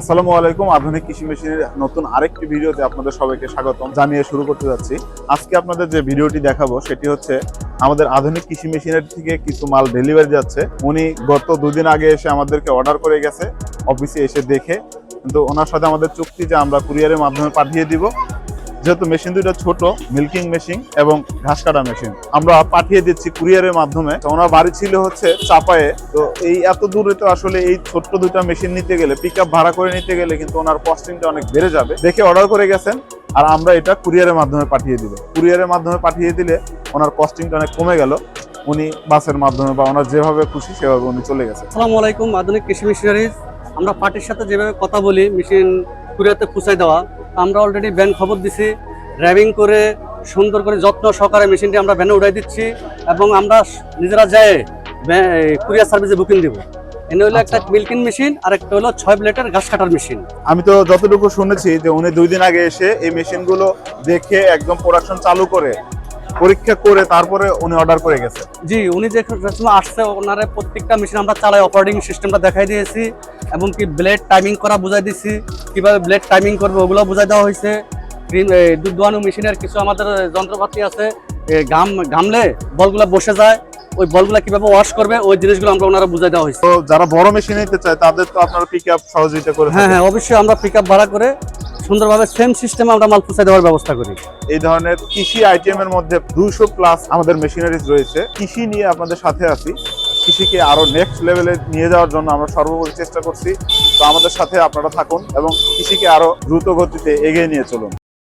আসসালামু আলাইকুম। আধুনিক কৃষি মেশিনের নতুন আরেকটি ভিডিওতে আপনাদের সবাইকে স্বাগতম। জানিয়ে শুরু করতে যাচ্ছি। আজকে আপনাদের যে ভিডিওটি দেখাবো, সেটি হচ্ছে আমাদের আধুনিক কৃষি মেশিনের থেকে কিছু মাল ডেলিভারি যাচ্ছে। উনি গত দুদিন আগে এসে আমাদেরকে অর্ডার করে গেছে অফিসে এসে দেখে। কিন্তু ওনার সাথে আমাদের চুক্তি যে আমরা কুরিয়ারের মাধ্যমে পাঠিয়ে দিব যেহেতু মেশিন দুইটা ছোট মিল্কিং মেশিন এবং ঘাস কাটা মেশিন আমরা পাঠিয়ে দিচ্ছি কুরিয়ারের মাধ্যমে। ওনার বাড়ি ছিল হচ্ছে চাপায়ে। তো এই এত দূরে তো আসলে এই ছোট্ট দুটো মেশিন নিতে গেলে পিক ভাড়া করে নিতে গেলে কিন্তু ওনার কস্টিংটা অনেক বেড়ে যাবে। দেখে অর্ডার করে গেছেন, আর আমরা এটা কুরিয়ারের মাধ্যমে পাঠিয়ে দিব। কুরিয়ারের মাধ্যমে পাঠিয়ে দিলে ওনার কস্টিংটা অনেক কমে গেল। উনি বাসের মাধ্যমে বা ওনার যেভাবে খুশি, সেভাবে উনি চলে গেছে আসসালামু আলাইকুম, আধুনিক কৃষি মেশিনারিজ আমরা পার্টির সাথে যেভাবে কথা বলি মেশিন কুরিয়াতে খুঁচাই দেওয়া। আমরা অলরেডি ভ্যান খবর দিছি ড্রাইভিং করে সুন্দর করে যত্ন সহকারে মেশিনটি আমরা ভ্যানে উঠাই দিচ্ছি এবং আমরা নিজেরা যায় কুরিয়ার সার্ভিসে বুকিং দেবো। এনে হলো একটা মিল্কিং মেশিন আর একটা হলো ছয় প্লেটের ঘাস কাটার মেশিন আমি তো যতটুকু শুনেছি যে উনি দুই দিন আগে এসে এই মেশিনগুলো দেখে একদম প্রোডাকশন চালু করে পরীক্ষা করে তারপরে উনি অর্ডার করে গেছে। জি উনি যে সময় আসছে ওনারা প্রত্যেকটা মেশিন আমরা চালাই অপারেটিং সিস্টেমটা দেখাই দিয়েছি এবং কি ব্লেড টাইমিং করা বুঝাই দিয়েছি কীভাবে ব্লেড টাইমিং করবে ওগুলো বুঝাই দেওয়া হয়েছে। দুধ দোয়ানো মেশিনের কিছু আমাদের যন্ত্রপাতি আছে গাম ঘামলে বলগুলো বসে যায় ওই বলগুলো কীভাবে ওয়াশ করবে ওই জিনিসগুলো আমরা ওনারা বুঝাই দেওয়া হয়েছে। তো যারা বড় মেশিন নিতে চায় তাদের তো আপনারা পিক আপ সহযোগিতা করে হ্যাঁ হ্যাঁ অবশ্যই আমরা পিক আপ ভাড়া করে সুন্দরভাবে সেম সিস্টেমে আমরা মাল পৌঁছে দেওয়ার ব্যবস্থা করি। এই ধরনের কৃষি আইটেম এর মধ্যে দুশো প্লাস আমাদের মেশিনারিজ রয়েছে। কৃষি নিয়ে আপনাদের সাথে আছি। কৃষিকে আরও নেক্সট লেভেলে নিয়ে যাওয়ার জন্য আমরা সর্বোপরি চেষ্টা করছি। তো আমাদের সাথে আপনারা থাকুন এবং কৃষিকে আরও দ্রুত গতিতে এগিয়ে নিয়ে চলুন।